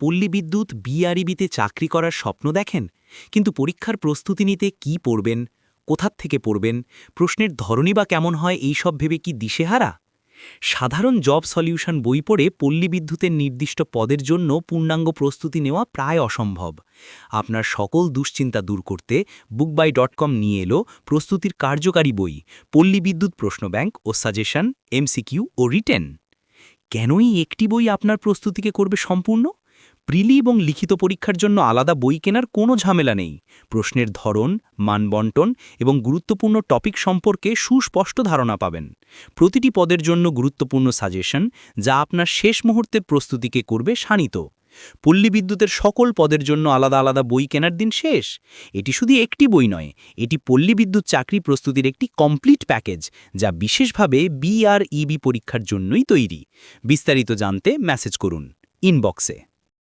পল্লী বিদ্যুৎ বিআরইবিতে চাকরি করার স্বপ্ন দেখেন, কিন্তু পরীক্ষার প্রস্তুতি নিতে কি পড়বেন, কোথার থেকে পড়বেন, প্রশ্নের ধরনই বা কেমন হয়, এই সব ভেবে কি দিশেহারা? সাধারণ জব সলিউশন বই পড়ে পল্লী বিদ্যুতের নির্দিষ্ট পদের জন্য পূর্ণাঙ্গ প্রস্তুতি নেওয়া প্রায় অসম্ভব। আপনার সকল দুশ্চিন্তা দূর করতে বুকবাই ডট কম নিয়ে এলো প্রস্তুতির কার্যকারী বই, পল্লী বিদ্যুৎ প্রশ্ন ব্যাংক ও সাজেশন, এমসিকিউ ও রিটেন। কেনই একটি বই আপনার প্রস্তুতিকে করবে সম্পূর্ণ? প্রিলি এবং লিখিত পরীক্ষার জন্য আলাদা বই কেনার কোনো ঝামেলা নেই। প্রশ্নের ধরন, মানবন্টন এবং গুরুত্বপূর্ণ টপিক সম্পর্কে সুস্পষ্ট ধারণা পাবেন। প্রতিটি পদের জন্য গুরুত্বপূর্ণ সাজেশন, যা আপনার শেষ মুহূর্তের প্রস্তুতিকে করবে শানিত। পল্লী বিদ্যুতের সকল পদের জন্য আলাদা আলাদা বই কেনার দিন শেষ। এটি শুধু একটি বই নয়, এটি পল্লী বিদ্যুৎ চাকরি প্রস্তুতির একটি কমপ্লিট প্যাকেজ, যা বিশেষভাবে বিআরইবি পরীক্ষার জন্যই তৈরি। বিস্তারিত জানতে মেসেজ করুন, ইনবক্সে।